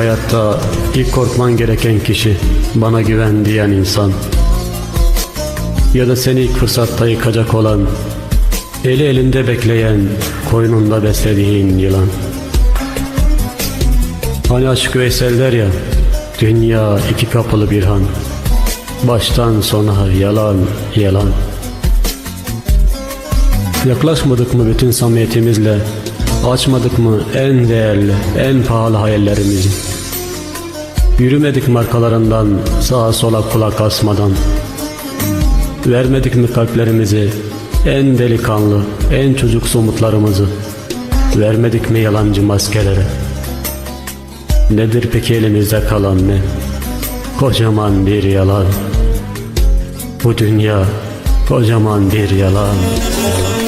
Hayatta ilk korkman gereken kişi bana güven diyen insan. Ya da seni ilk fırsatta yıkacak olan, eli elinde bekleyen, koynunda beslediğin yılan. Hani Aşık Veysel der ya, dünya iki kapılı bir han. Baştan sona yalan, yalan. Yaklaşmadık mı bütün samimiyetimizle? Açmadık mı en değerli, en pahalı hayallerimizi? Yürümedik mi arkalarından sağa sola kulak asmadan? Vermedik mi kalplerimizi, en delikanlı, en çocuksu umutlarımızı? Vermedik mi yalancı maskelere? Nedir peki elimizde kalan ne? Kocaman bir yalan. Bu dünya kocaman bir yalan. yalan.